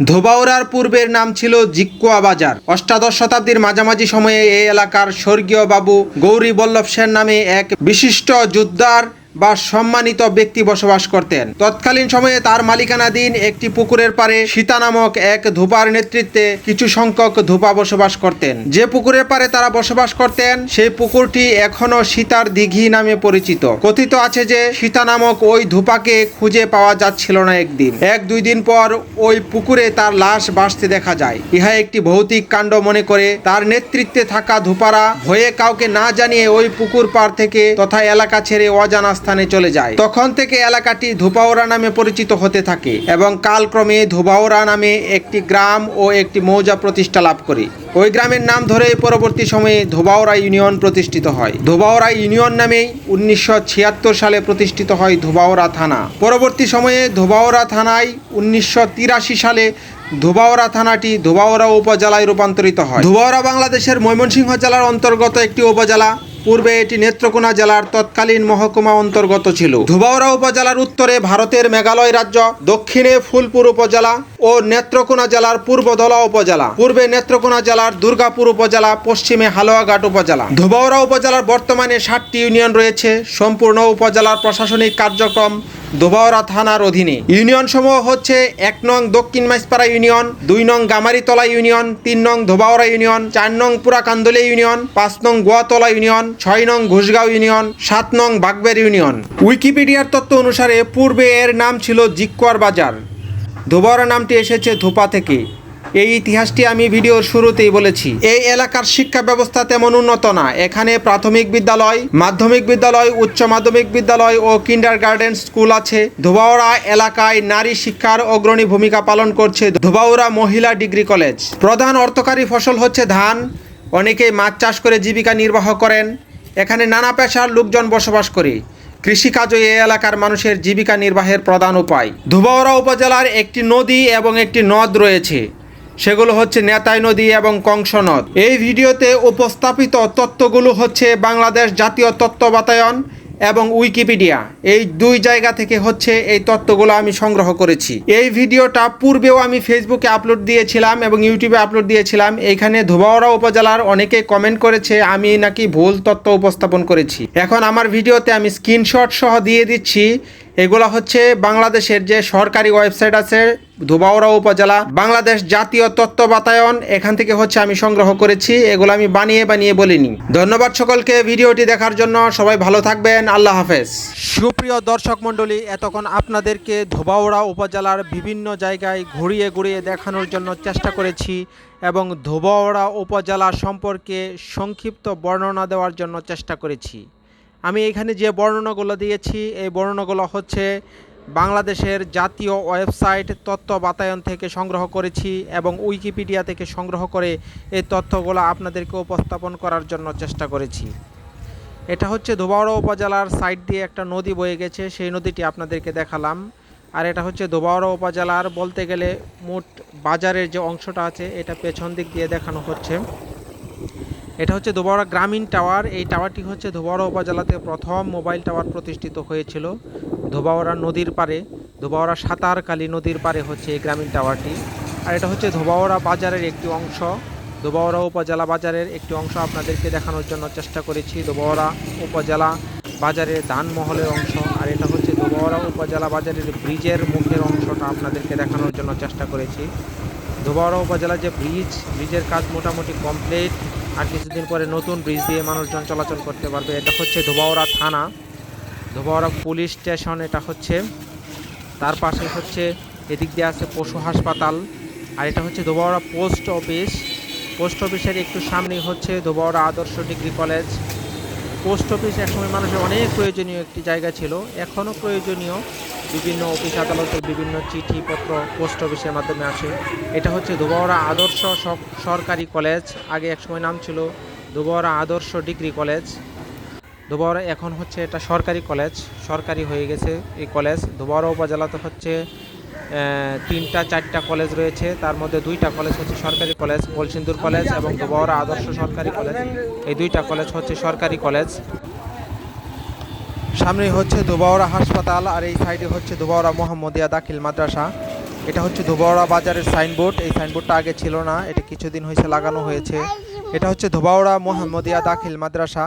ধোবাউড়ার পূর্বের নাম ছিল জিকুয়া বাজার। অষ্টাদশ শতাব্দীর মাঝামাঝি সময়ে এই এলাকার স্বর্গীয় বাবু গৌরী বল্লভ সেন নামে এক বিশিষ্ট যোদ্ধার বা সম্মানিত ব্যক্তি বসবাস করতেন। তৎকালীন সময়ে তার মালিকানাধীন একটি পুকুরের পারে সীতা নামক এক ধোপার নেতৃত্বে কিছু সংখ্যক ধোপা বসবাস করতেন। যে পুকুরের পারে তারা বসবাস করতেন, সেই পুকুরটি এখনও সীতার দিঘি নামে পরিচিত। কথিত আছে যে, সীতা নামক ওই ধোপাকে খুঁজে পাওয়া যাচ্ছিল না একদিন। এক দুই দিন পর ওই পুকুরে তার লাশ ভাসতে দেখা যায়। ইহা একটি ভৌতিক কাণ্ড মনে করে তার নেতৃত্বে থাকা ধোপারা ভয়ে কাউকে না জানিয়ে ওই পুকুর পার থেকে তথা এলাকা ছেড়ে অজানা স্থানে চলে যায়। তখন থেকে এলাকাটি ধোপাওরা নামে পরিচিত হতে থাকে এবং কালক্রমে ধোবাওরা নামে একটি গ্রাম ও একটি মৌজা প্রতিষ্ঠা লাভ করে। ওই গ্রামের নাম ধরে পরবর্তী সময়ে ধোবাওরা ইউনিয়ন প্রতিষ্ঠিত হয়। ধোবাওরা ইউনিয়ন নামেই উনিশশো ছিয়াত্তর সালে প্রতিষ্ঠিত হয় ধোবাওরা থানা। পরবর্তী সময়ে ধোবাওরা থানায় উনিশশো তিরাশি সালে ধোবাওরা থানাটি ধোবাওরা উপজেলায় রূপান্তরিত হয়। ধোবাওরা বাংলাদেশের ময়মনসিংহ জেলার অন্তর্গত একটি উপজেলা। পূর্বে এটি নেত্রকোনা জেলার তৎকালীন মহকুমা অন্তর্গত ছিল। ধুবাওড়া উপজেলার উত্তরে ভারতের মেঘালয় রাজ্য, দক্ষিণে ফুলপুর উপজেলা ও নেত্রকোনা জেলার পূর্ব পূর্বধলা উপজেলা। পূর্বে নেত্রকোনা জেলার দুর্গাপুর উপজেলা, পশ্চিমে হালুয়াঘাট উপজেলা। ধুবাওড়া উপজেলার বর্তমানে ষাটটি ইউনিয়ন রয়েছে। সম্পূর্ণ উপজেলার প্রশাসনিক কার্যক্রম ধোবাওড়া থানার অধীনে। ইউনিয়ন সমূহ হচ্ছে এক নং দক্ষিণ মাইসপাড়া ইউনিয়ন, দুই নং গামারিতলা ইউনিয়ন, তিন নং ধোবাওড়া ইউনিয়ন, চার নং পুরাকান্দলে ইউনিয়ন, পাঁচ নং গোয়াতলা ইউনিয়ন, ছয় নং ঘুষগাঁও ইউনিয়ন, সাত নং বাগবের ইউনিয়ন। উইকিপিডিয়ার তথ্য অনুসারে পূর্বে এর নাম ছিল জিক্কর বাজার। ধোবাওড়া নামটি এসেছে ধোপা থেকে। এই ইতিহাসটি আমি ভিডিওর শুরুতেই বলেছি। এই এলাকার শিক্ষা ব্যবস্থা তেমন উন্নত না। এখানে প্রাথমিক বিদ্যালয়, মাধ্যমিক বিদ্যালয়, উচ্চ মাধ্যমিক বিদ্যালয় ও কিন্ডার গার্ডেন স্কুল আছে। ধোবাউড়া এলাকায় নারী শিক্ষার অগ্রণী ভূমিকা পালন করছে ধোবাউড়া মহিলা ডিগ্রি কলেজ। প্রধান অর্থকারী ফসল হচ্ছে ধান। অনেকেই মাছ চাষ করে জীবিকা নির্বাহ করেন। এখানে নানা পেশার লোকজন বসবাস করে। কৃষিকাজও এই এলাকার মানুষের জীবিকা নির্বাহের প্রধান উপায়। ধুবাওড়া উপজেলার একটি নদী এবং একটি নদ রয়েছে। সেগুলো হচ্ছে নেতাই নদী এবং কংস নদ। এই ভিডিওতে উপস্থাপিত তত্ত্বগুলো হচ্ছে বাংলাদেশ জাতীয় তত্ত্ব বাতায়ন এবং উইকিপিডিয়া। এই দুই জায়গা থেকে হচ্ছে এই তত্ত্বগুলো আমি সংগ্রহ করেছি। এই ভিডিওটা পূর্বেও আমি ফেসবুকে আপলোড দিয়েছিলাম এবং ইউটিউবে আপলোড দিয়েছিলাম। এখানে ধোবাওড়া উপজেলার অনেকে কমেন্ট করেছে, আমি নাকি ভুল তত্ত্ব উপস্থাপন করেছি। এখন আমার ভিডিওতে আমি স্ক্রিনশট সহ দিয়ে দিচ্ছি। এগুলো হচ্ছে বাংলাদেশের যে সরকারি ওয়েবসাইট আছে, ধোবাউড়া উপজেলা, বাংলাদেশ জাতীয় তত্ত্ব বাতায়ন এখান থেকে হচ্ছে আমি সংগ্রহ করেছি, এগুলো আমি বানিয়ে বানিয়ে বলিনি। ধন্যবাদ সকলকে ভিডিওটি দেখার জন্য, সবাই ভালো থাকবেন, আল্লাহ হাফেজ। সুপ্রিয় দর্শক মণ্ডলী, এতক্ষণ আপনাদেরকে ধোবাউড়া উপজেলার বিভিন্ন জায়গায় ঘুরিয়ে ঘুরিয়ে দেখানোর জন্য চেষ্টা করেছি এবং ধোবাউড়া উপজেলা সম্পর্কে সংক্ষিপ্ত বর্ণনা দেওয়ার জন্য চেষ্টা করেছি। আমি এখানে যে বর্ণনাগুলো দিয়েছি, এই বর্ণনাগুলো হচ্ছে বাংলাদেশের জাতীয় ওয়েবসাইট তথ্য বাতায়ন থেকে সংগ্রহ করেছি এবং উইকিপিডিয়া থেকে সংগ্রহ করে এই তথ্যগুলো আপনাদেরকে উপস্থাপন করার জন্য চেষ্টা করেছি। এটা হচ্ছে ধোবাউড়া উপজেলার সাইড দিয়ে একটা নদী বয়ে গেছে, সেই নদীটি আপনাদেরকে দেখালাম। আর এটা হচ্ছে ধোবাউড়া উপজেলার বলতে গেলে মোট বাজারের যে অংশটা আছে, এটা পেছন দিক দিয়ে দেখানো হচ্ছে। এটা হচ্ছে ধোবাউড়া গ্রামীণ টাওয়ার। এই টাওয়ারটি হচ্ছে ধোবাউড়া উপজেলাতে প্রথম মোবাইল টাওয়ার প্রতিষ্ঠিত হয়েছিল। ধোবাউড়া নদীর পারে ধোবাউড়া সাঁতারকালী নদীর পারে হচ্ছে এই গ্রামীণ টাওয়ারটি। আর এটা হচ্ছে ধোবাউড়া বাজারের একটি অংশ। ধোবাউড়া উপজেলা বাজারের একটি অংশ আপনাদেরকে দেখানোর জন্য চেষ্টা করেছি। ধোবাউড়া উপজেলা বাজারের ধানমহলের অংশ। আর এটা হচ্ছে ধোবাউড়া উপজেলা বাজারের ব্রিজের মুখের অংশটা আপনাদেরকে দেখানোর জন্য চেষ্টা করেছি। ধোবাউড়া উপজেলা যে ব্রিজ, ব্রিজের কাজ মোটামুটি কমপ্লিট। আর কিছুদিন পরে নতুন ব্রিজ দিয়ে মানুষজন চলাচল করতে পারবে। এটা হচ্ছে ধোবাওড়া থানা। ধোবাওড়া পুলিশ স্টেশন, এটা হচ্ছে। তার পাশে হচ্ছে, এদিক দিয়ে আছে পশু হাসপাতাল। আর এটা হচ্ছে ধোবাওড়া পোস্ট অফিস। পোস্ট অফিসের একটু সামনেই হচ্ছে ধোবাওড়া আদর্শ ডিগ্রি কলেজ। পোস্ট অফিস একসময় মানুষের অনেক প্রয়োজনীয় একটি জায়গা ছিল। এখনও প্রয়োজনীয় বিভিন্ন অফিস আদালতের বিভিন্ন চিঠিপত্র পোস্ট অফিসের মাধ্যমে আসে। এটা হচ্ছে ধোবাউড়া আদর্শ সরকারি কলেজ। আগে একসময় নাম ছিল ধোবাউড়া আদর্শ ডিগ্রি কলেজ। ধোবাউড়া এখন হচ্ছে এটা সরকারি কলেজ। সরকারি হয়ে গেছে এই কলেজ। ধোবাউড়া উপজেলাতে হচ্ছে তিনটা, চারটা কলেজ রয়েছে। তার মধ্যে দুইটা কলেজ হচ্ছে সরকারি কলেজ বলসিন্দুর কলেজ এবং ধোবাউড়া আদর্শ সরকারি কলেজ এই দুইটা কলেজ হচ্ছে সরকারি কলেজ সামনে হচ্ছে ধোবাউড়া হাসপাতাল আর এই সাইডে হচ্ছে ধোবাউড়া মোহাম্মদিয়া দাখিল মাদ্রাসা। এটা হচ্ছে ধোবাওড়া বাজারের সাইনবোর্ড এই সাইনবোর্ডটা আগে ছিল না, এটা কিছুদিন হয়েছে, লাগানো হয়েছে। এটা হচ্ছে ধোবাওড়া মোহাম্মদিয়া দাখিল মাদ্রাসা।